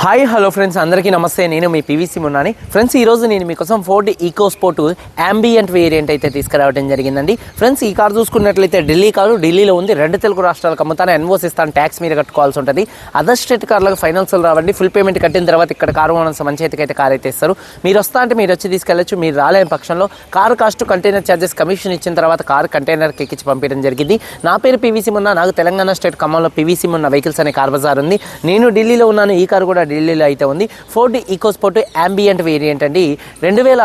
Hi hello friends అందరికీ నమస్తే. నేను మీ పీవీసీ ఉన్నాను ఫ్రెండ్స్ ఈరోజు నేను మీకోసం Ford EcoSport ambient variant అయితే తీసుకురావడం జరిగిందండి. ఫ్రెండ్స్ ఈ కార్ చూసుకున్నట్లయితే ఢిల్లీ కారు ఢిల్లీలో ఉంది. రెండు తెలుగు రాష్ట్రాలకు అమ్ముతాను. ఎన్వోస్ ఇస్తాను ట్యాక్స్ మీద కట్టుకోవాల్సి ఉంటుంది. అదర్ స్టేట్ కార్లకు ఫైనాన్షియల్ రావండి. ఫుల్ పేమెంట్ కట్టిన తర్వాత ఇక్కడ కారు ఓనర్స్ మంచి చేతికి అయితే కార్ అయితే ఇస్తారు. మీరు వస్తా అంటే మీరు వచ్చి తీసుకెళ్ళచ్చు. మీరు రాలేని పక్షంలో car cost container charges commission ఇచ్చిన తర్వాత కారు కంటైనర్కి ఎక్కించి పంపించడం జరిగింది. నా పేరు పీవీసీ మున్నా. నాకు తెలంగాణ స్టేట్ ఖమ్మంలో పీవీసీ ఉన్న వెహికల్స్ అనే కార్ బజార్ ఉంది. నేను ఢిల్లీలో ఉన్నాను. ఈ కారు కూడా ఢిల్లీలో అయితే ఉంది. ఫోర్డ్ ఈకోస్పోర్ట్ యాంబియంట్ వేరియంట్ అండి. రెండు వేల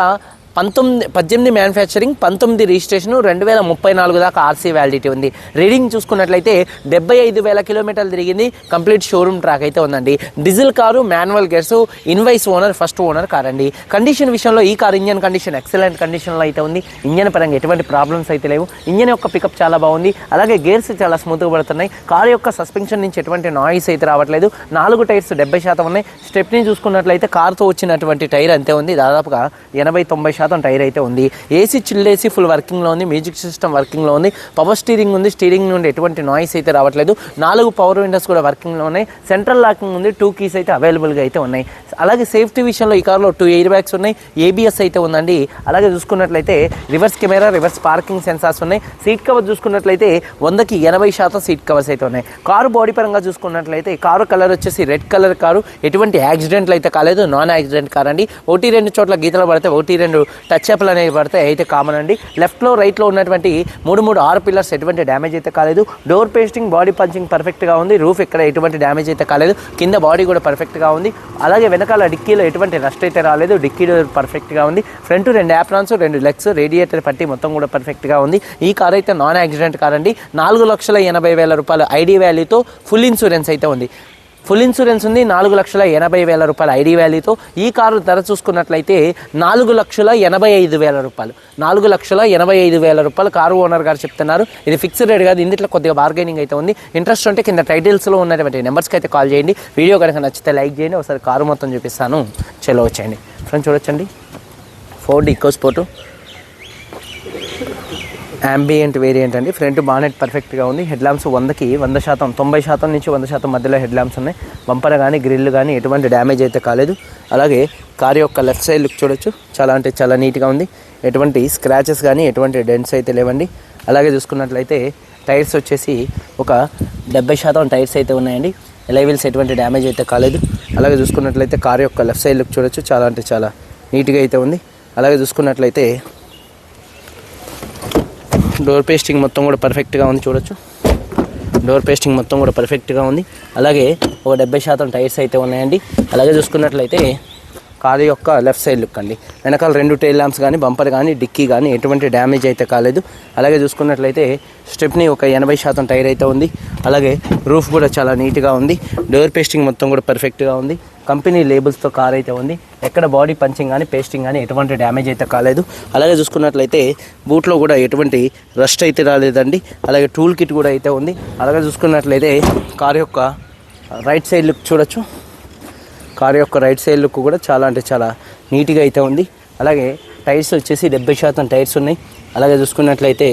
పంతొమ్మిది పద్దెనిమిది మ్యానుఫ్యాక్చరింగ్ పంతొమ్మిది రిజిస్ట్రేషన్ రెండు వేల ముప్పై నాలుగు దాకా ఆర్సీ వ్యాలిడిటీ ఉంది. రీడింగ్ చూసుకున్నట్లయితే డెబ్బై ఐదు వేల కిలోమీటర్లు తిరిగింది. కంప్లీట్ షోరూమ్ ట్రాక్ అయితే ఉందండి. Diesel car manual gears invoice owner first owner car అండి. కండిషన్ విషయంలో ఈ కార్ ఇంజన్ కండిషన్ ఎక్సలెంట్ కండిషన్లో అయితే ఉంది. ఇంజన్ పరంగా ఎటువంటి ప్రాబ్లమ్స్ అయితే లేవు. ఇంజన్ యొక్క పికప్ చాలా బాగుంది. అలాగే గేర్స్ చాలా స్మూత్గా పడుతున్నాయి. కార్ యొక్క సస్పెన్షన్ నుంచి ఎటువంటి నాయిస్ అయితే రావట్లేదు. నాలుగు టైర్స్ డెబ్బై శాతం ఉన్నాయి. స్టెప్ని చూసుకున్నట్లయితే కార్తో వచ్చినటువంటి టైర్ అంతే ఉంది. దాదాపుగా ఎనభై తొంభై శాతం టైర్ అయితే ఉంది. ఏసీ చిల్లేసి ఫుల్ వర్కింగ్లో ఉంది. మ్యూజిక్ సిస్టమ్ వర్కింగ్లో ఉంది. పవర్ స్టీరింగ్ ఉంది. స్టీరింగ్ నుండి ఎటువంటి నాయిస్ అయితే రావట్లేదు. నాలుగు పవర్ విండోస్ కూడా వర్కింగ్లో ఉన్నాయి. సెంట్రల్ లాకింగ్ ఉంది. టూ కీస్ అయితే అవైలబుల్గా అయితే ఉన్నాయి. అలాగే సేఫ్టీ విషయంలో ఈ కార్లో టూ ఎయిర్ బ్యాగ్స్ ఉన్నాయి. ఏబిఎస్ అయితే ఉందండి. అలాగే చూసుకున్నట్లయితే reverse camera reverse parking sensors ఉన్నాయి. సీట్ కవర్ చూసుకున్నట్లయితే వందకి ఎనభై శాతం సీట్ కవర్స్ అయితే ఉన్నాయి. కారు బాడీ పరంగా చూసుకున్నట్లయితే కారు కలర్ వచ్చేసి రెడ్ కలర్ కారు. ఎటువంటి యాక్సిడెంట్లు అయితే కాలేదు. నాన్ యాక్సిడెంట్ కార్ అండి. ఒకటి రెండు చోట్ల గీతలు పడితే ఒకటి రెండు టచ్ అప్లు అనేవి పడితే అయితే కామన్ అండి. లెఫ్ట్లో రైట్లో ఉన్నటువంటి మూడు మూడు ఆరు పిల్లర్స్ ఎటువంటి డ్యామేజ్ అయితే కాలేదు. డోర్ పేస్టింగ్ బాడీ పంచింగ్ పర్ఫెక్ట్గా ఉంది. రూఫ్ ఇక్కడ ఎటువంటి డ్యామేజ్ అయితే కాలేదు. కింద బాడీ కూడా పర్ఫెక్ట్గా ఉంది. అలాగే వెనకాల డిక్కీలో ఎటువంటి రస్ట్ అయితే రాలేదు. డిక్కీ డోర్ పర్ఫెక్ట్గా ఉంది. ఫ్రంట్ రెండు యాప్రాన్స్ రెండు లెగ్స్ రేడియేటర్ పట్టి మొత్తం కూడా పర్ఫెక్ట్గా ఉంది. ఈ కార్ అయితే నాన్ యాక్సిడెంట్ కార్ అండి. నాలుగు లక్షల ఎనభై వేల రూపాయల ఐడి వ్యాల్యూతో ఫుల్ ఇన్సూరెన్స్ అయితే ఉంది. ఫుల్ ఇన్సూరెన్స్ ఉంది నాలుగు లక్షల ఎనభై వేల రూపాయల ఐడి వ్యాలీతో. ఈ కారు ధర చూసుకున్నట్లయితే నాలుగు లక్షల ఎనభై ఐదు వేల రూపాయలు. నాలుగు లక్షల ఎనభై ఐదు వేల రూపాయలు కారు ఓనర్ గారు చెప్తున్నారు. ఇది ఫిక్స్డ్ రేట్ కాదు ఇందులో కొద్దిగా బార్గెనింగ్ అయితే ఉంది. ఇంట్రెస్ట్ ఉంటే కింద టైటిల్స్లో ఉన్నటువంటి నెంబర్స్కి అయితే కాల్ చేయండి. వీడియో కనుక నచ్చితే లైక్ చేయండి ఒకసారి కారు మొత్తం చూపిస్తాను. చెలో వచ్చేయండి. ఫ్రెండ్స్ చూడొచ్చండి? Ford EcoSport ambient variant అండి. ఫ్రంట్ బానెట్ పర్ఫెక్ట్గా ఉంది. హెడ్ ల్యాంప్స్ వందకి వంద శాతం తొంభై శాతం నుంచి వంద శాతం మధ్యలో హెడ్ ల్యాంప్స్ ఉన్నాయి. బంపర్ కానీ గ్రిల్ కానీ ఎటువంటి డ్యామేజ్ అయితే కాలేదు. అలాగే కార్ యొక్క లెఫ్ట్ సైడ్ లుక్ చూడొచ్చు. చాలా అంటే చాలా నీట్గా ఉంది. ఎటువంటి స్క్రాచెస్ కానీ ఎటువంటి డెంట్స్ అయితే లేవండి. అలాగే చూసుకున్నట్లయితే టైర్స్ వచ్చేసి ఒక డెబ్బై శాతం టైర్స్ అయితే ఉన్నాయండి. ఎలైవిల్స్ ఎటువంటి డ్యామేజ్ అయితే కాలేదు. అలాగే చూసుకున్నట్లయితే కార్ యొక్క లెఫ్ట్ సైడ్ లుక్ చూడొచ్చు. చాలా అంటే చాలా నీట్గా అయితే ఉంది. అలాగే చూసుకున్నట్లయితే డోర్ పేస్టింగ్ మొత్తం కూడా పర్ఫెక్ట్గా ఉంది చూడొచ్చు. డోర్ పేస్టింగ్ మొత్తం కూడా పర్ఫెక్ట్గా ఉంది. అలాగే ఒక డెబ్బై శాతం టైర్స్ అయితే ఉన్నాయండి. అలాగే చూసుకున్నట్లయితే కారు యొక్క లెఫ్ట్ సైడ్ లుక్ అండి. వెనకాల రెండు టైల్ ల్యాంప్స్ కానీ బంపర్ కానీ డిక్కీ కానీ ఎటువంటి డ్యామేజ్ అయితే కాలేదు. అలాగే చూసుకున్నట్లయితే స్టెప్ని ఒక ఎనభై శాతం టైర్ అయితే ఉంది. అలాగే రూఫ్ కూడా చాలా నీట్గా ఉంది. డోర్ పేస్టింగ్ మొత్తం కూడా పర్ఫెక్ట్గా ఉంది. కంపెనీ లేబుల్స్తో కార్ అయితే ఉంది. ఎక్కడ బాడీ పంచింగ్ కానీ పేస్టింగ్ కానీ ఎటువంటి డ్యామేజ్ అయితే కాలేదు. అలాగే చూసుకున్నట్లయితే బూట్లో కూడా ఎటువంటి రస్ట్ అయితే రాలేదండి. అలాగే టూల్ కిట్ కూడా అయితే ఉంది. అలాగే చూసుకున్నట్లయితే కార్ యొక్క రైట్ సైడ్ లుక్ చూడొచ్చు. కార్ యొక్క రైట్ సైడ్ లుక్ కూడా చాలా అంటే చాలా నీట్గా అయితే ఉంది. అలాగే టైర్స్ వచ్చేసి డెబ్బై శాతం టైర్స్ ఉన్నాయి. అలాగే చూసుకున్నట్లయితే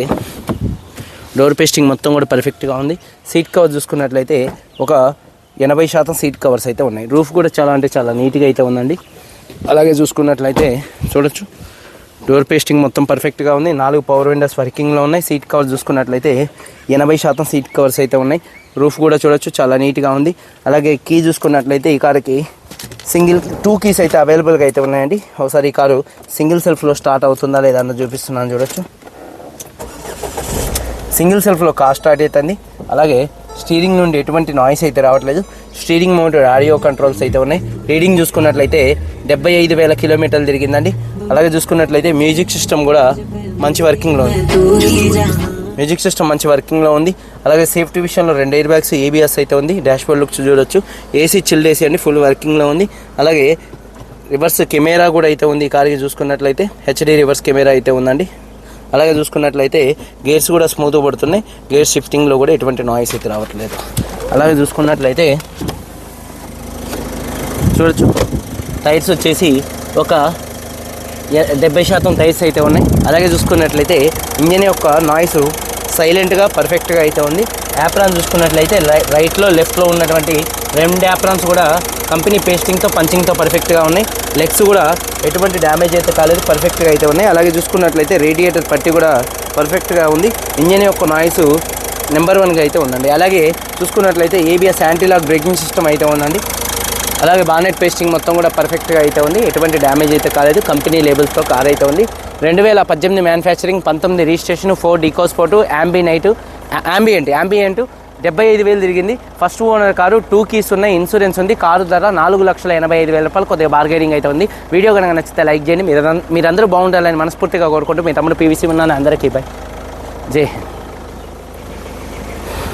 డోర్ పేస్టింగ్ మొత్తం కూడా పర్ఫెక్ట్గా ఉంది. సీట్ కవర్ చూసుకున్నట్లయితే ఒక ఎనభై శాతం సీట్ కవర్స్ అయితే ఉన్నాయి. రూఫ్ కూడా చాలా అంటే చాలా నీట్గా అయితే ఉందండి. అలాగే చూసుకున్నట్లయితే చూడొచ్చు. డోర్ పేస్టింగ్ మొత్తం పర్ఫెక్ట్గా ఉంది. నాలుగు పవర్ విండోస్ వర్కింగ్లో ఉన్నాయి. సీట్ కవర్స్ చూసుకున్నట్లయితే ఎనభై శాతం సీట్ కవర్స్ అయితే ఉన్నాయి. రూఫ్ కూడా చూడొచ్చు. చాలా నీట్గా ఉంది. అలాగే కీ చూసుకున్నట్లయితే ఈ కారుకి సింగిల్ టూ కీస్ అయితే అవైలబుల్గా అయితే ఉన్నాయండి. ఒకసారి ఈ కారు సింగిల్ సెల్ఫ్లో స్టార్ట్ అవుతుందా లేదా అన్న చూపిస్తున్నాను. చూడొచ్చు. సింగిల్ సెల్ఫ్లో కార్ స్టార్ట్ అవుతుంది. అలాగే స్టీరింగ్ నుండి ఎటువంటి నాయిస్ అయితే రావట్లేదు. స్టీరింగ్ మౌంటెడ్ ఆడియో కంట్రోల్స్ అయితే ఉన్నాయి. రీడింగ్ చూసుకున్నట్లయితే డెబ్బై ఐదు వేల కిలోమీటర్లు తిరిగిందండి. అలాగే చూసుకున్నట్లయితే మ్యూజిక్ సిస్టమ్ కూడా మంచి వర్కింగ్లో ఉంది. మ్యూజిక్ సిస్టమ్ మంచి వర్కింగ్లో ఉంది. అలాగే సేఫ్టీ విషయంలో రెండు ఎయిర్ బ్యాగ్స్ ఏబిఎస్ అయితే ఉంది. డాష్ బోర్డ్ లుక్స్ చూడొచ్చు. ఏసీ చిల్డ్ ఏసీ అండి ఫుల్ వర్కింగ్లో ఉంది. అలాగే రివర్స్ కెమెరా కూడా అయితే ఉంది ఈ కార్కి చూసుకున్నట్లయితే. హెచ్డి రివర్స్ కెమెరా అయితే ఉందండి. అలాగే చూసుకున్నట్లయితే గేర్స్ కూడా స్మూత్ పడుతున్నాయి. గేర్ షిఫ్టింగ్లో కూడా ఎటువంటి నాయిస్ అయితే రావట్లేదు. అలాగే చూసుకున్నట్లయితే చూడొచ్చు. టైర్స్ వచ్చేసి ఒక డెబ్బై శాతం టైర్స్ అయితే ఉన్నాయి. అలాగే చూసుకున్నట్లయితే ఇంజన్ యొక్క నాయిస్ సైలెంట్గా పర్ఫెక్ట్గా అయితే ఉంది. యాప్రాన్ చూసుకున్నట్లయితే రై- రైట్లో లెఫ్ట్లో ఉన్నటువంటి రెండు యాప్రాన్స్ కూడా కంపెనీ పేస్టింగ్తో పంచింగ్తో పర్ఫెక్ట్గా ఉన్నాయి. లెగ్స్ కూడా ఎటువంటి డ్యామేజ్ అయితే కాలేదు పర్ఫెక్ట్గా అయితే ఉన్నాయి. అలాగే చూసుకున్నట్లయితే రేడియేటర్ పట్టి కూడా పర్ఫెక్ట్గా ఉంది. ఇంజన్ యొక్క నాయిస్ నెంబర్ వన్గా అయితే ఉందండి. అలాగే చూసుకున్నట్లయితే ఏబిఎస్ యాంటీలాక్ బ్రేకింగ్ సిస్టమ్ అయితే ఉందండి. అలాగే బానెట్ పేస్టింగ్ మొత్తం కూడా పర్ఫెక్ట్గా అయితే ఉంది. ఎటువంటి డ్యామేజ్ అయితే కాలేదు. కంపెనీ లేబుల్స్తో కార్ అయితే ఉంది. రెండు వేల పద్దెనిమిది మ్యానుఫ్యాక్చరింగ్ పంతొమ్మిది registration Ford EcoSport ambient ambient ambient డెబ్బై ఐదు వేలు తిరిగింది. First owner car two keys ఉన్నాయి ఇన్సూరెన్స్ ఉంది. కారు ధర నాలుగు లక్షల ఎనభై ఐదు వేల రూపాయలు కొద్దిగా బార్గెనింగ్ అయితే ఉంది. వీడియో కనుక నచ్చితే లైక్ చేయండి. మీరు మీరందరూ బాగుండాలని మనస్ఫూర్తిగా కోరుకుంటూ మీ తమ్ముడు పీవీసీ ఉన్నాను. అందరికీ బై జై హింద్.